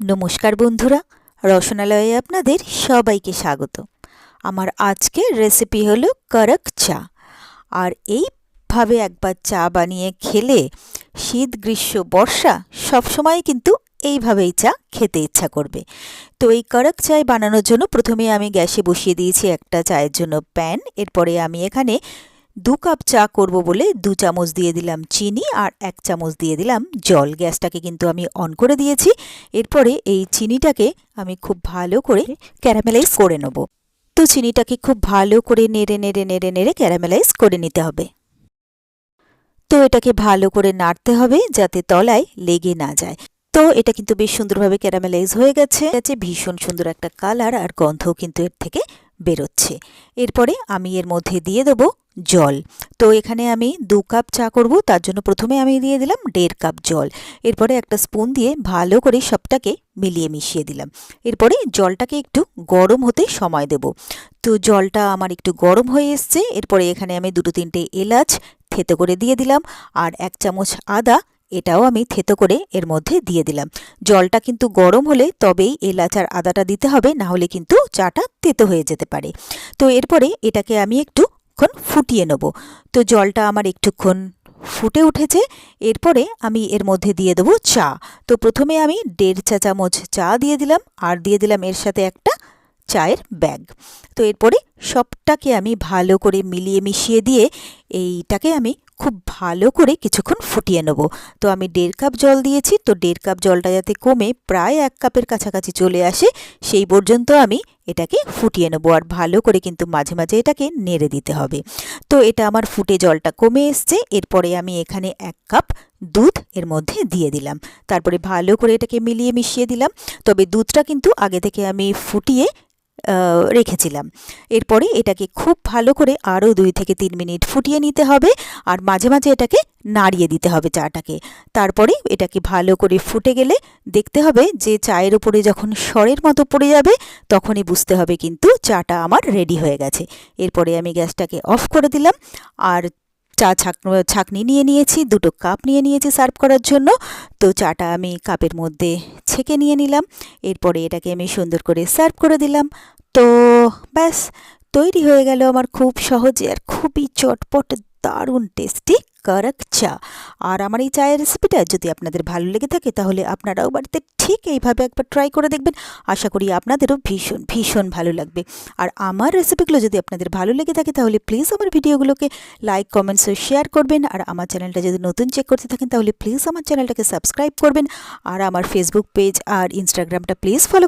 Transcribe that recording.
নমস্কার বন্ধুরা, রসনালয়ে আপনাদের সবাইকে স্বাগত। আমার আজকের রেসিপি হলো করক চা। আর এইভাবে একবার চা বানিয়ে খেলে শীত, গ্রীষ্ম, বর্ষা সবসময় কিন্তু এইভাবেই চা খেতে ইচ্ছা করবে। তো এই করক চায় বানানোর জন্য প্রথমে আমি গ্যাসে বসিয়ে দিয়েছি একটা চায়ের জন্য প্যান। এরপরে আমি এখানে দু কাপ চা করব বলে দু চামচ দিয়ে দিলাম চিনি আর এক চামচ দিয়ে দিলাম জল। গ্যাসটাকে কিন্তু আমি অন করে দিয়েছি। এরপরে এই চিনিটাকে আমি খুব ভালো করে ক্যারামেলাইজ করে নেব। তো চিনিটাকে খুব ভালো করে নেড়ে নেড়ে নেড়ে নেড়ে ক্যারামেলাইজ করে নিতে হবে। তো এটাকে ভালো করে নাড়তে হবে যাতে তলায় লেগে না যায়। তো এটা কিন্তু বেশ সুন্দরভাবে ক্যারামেলাইজ হয়ে গেছে। ভীষণ সুন্দর একটা কালার আর গন্ধও কিন্তু এর থেকে বেরোচ্ছে। এরপরে আমি এর মধ্যে দিয়ে দেবো জল। তো এখানে আমি দু কাপ চা করব, তার জন্য প্রথমে আমি দিয়ে দিলাম দেড় কাপ জল। এরপরে একটা স্পুন দিয়ে ভালো করে সবটাকে মিলিয়ে মিশিয়ে দিলাম। এরপরে জলটাকে একটু গরম হতে সময় দেব। তো জলটা আমার একটু গরম হয়ে এসছে। এরপরে এখানে আমি দুটো তিনটে এলাচ থেতো করে দিয়ে দিলাম। আর এক চামচ আদা এটাও আমি থেতো করে এর মধ্যে দিয়ে দিলাম। জলটা কিন্তু গরম হলে তবেই এলাচ আর আদাটা দিতে হবে, না হলে কিন্তু চাটা তেতো হয়ে যেতে পারে। তো এরপরে এটাকে আমি একটু ক্ষণ ফুটিয়ে নেব। তো জলটা আমার একটুক্ষণ ফুটে উঠেছে। এরপরে আমি এর মধ্যে দিয়ে দেবো চা। তো প্রথমে আমি দেড় চা চামচ চা দিয়ে দিলাম, আর দিয়ে দিলাম এর সাথে একটা চায়ের ব্যাগ। তো এরপরে সবটাকে আমি ভালো করে মিলিয়ে মিশিয়ে দিয়ে এইটাকে আমি খুব ভালো করে কিছুক্ষণ ফুটিয়ে নেব। তো আমি দেড় কাপ জল দিয়েছি, তো দেড় কাপ জলটা যাতে কমে প্রায় এক কাপের কাছাকাছি চলে আসে, সেই পর্যন্ত আমি এটাকে ফুটিয়ে নেব। আর ভালো করে কিন্তু মাঝে মাঝে এটাকে নেড়ে দিতে হবে। তো এটা আমার ফুটে জলটা কমে এসছে, এরপরে আমি এখানে এক কাপ দুধ এর মধ্যে দিয়ে দিলাম। তারপরে ভালো করে এটাকে মিলিয়ে মিশিয়ে দিলাম। তবে দুধটা কিন্তু আগে থেকে আমি ফুটিয়ে রেখেছিলাম। এরপরে এটাকে খুব ভালো করে আরও দুই থেকে তিন মিনিট ফুটিয়ে নিতে হবে আর মাঝে মাঝে এটাকে নাড়িয়ে দিতে হবে চাটাকে। তারপরে এটাকে ভালো করে ফুটে গেলে দেখতে হবে যে চায়ের উপরে যখন সরের মতো পড়ে যাবে তখনই বুঝতে হবে কিন্তু চাটা আমার রেডি হয়ে গেছে। এরপরে আমি গ্যাসটাকে অফ করে দিলাম আর চা ছাক ছাকনি নিয়ে নিয়েছি, দুটো কাপ নিয়ে নিয়েছি সার্ভ করার জন্য। তো চাটা আমি কাপের মধ্যে ছেঁকে নিয়ে নিলাম। এরপরে এটাকে আমি সুন্দর করে সার্ভ করে দিলাম। তো ব্যাস, তৈরি হয়ে গেল আমার খুব সহজে আর খুবই চটপট, দারুণ টেস্টি করক চা। আর আমার এই চায়ের রেসিপিটা যদি আপনাদের ভালো লেগে থাকে, তাহলে আপনারাও বাড়িতে ঠিক এইভাবে একবার ট্রাই করে দেখবেন। আশা করি আপনাদেরও ভীষণ ভীষণ ভালো লাগবে। আর আমার রেসিপিগুলো যদি আপনাদের ভালো লেগে থাকে, তাহলে প্লিজ আমার ভিডিওগুলোকে লাইক কমেন্টস ও শেয়ার করবেন। আর আমার চ্যানেলটা যদি নতুন চেক করতে থাকেন, তাহলে প্লিজ আমার চ্যানেলটাকে সাবস্ক্রাইব করবেন। আর আমার ফেসবুক পেজ আর ইনস্টাগ্রামটা প্লিজ ফলো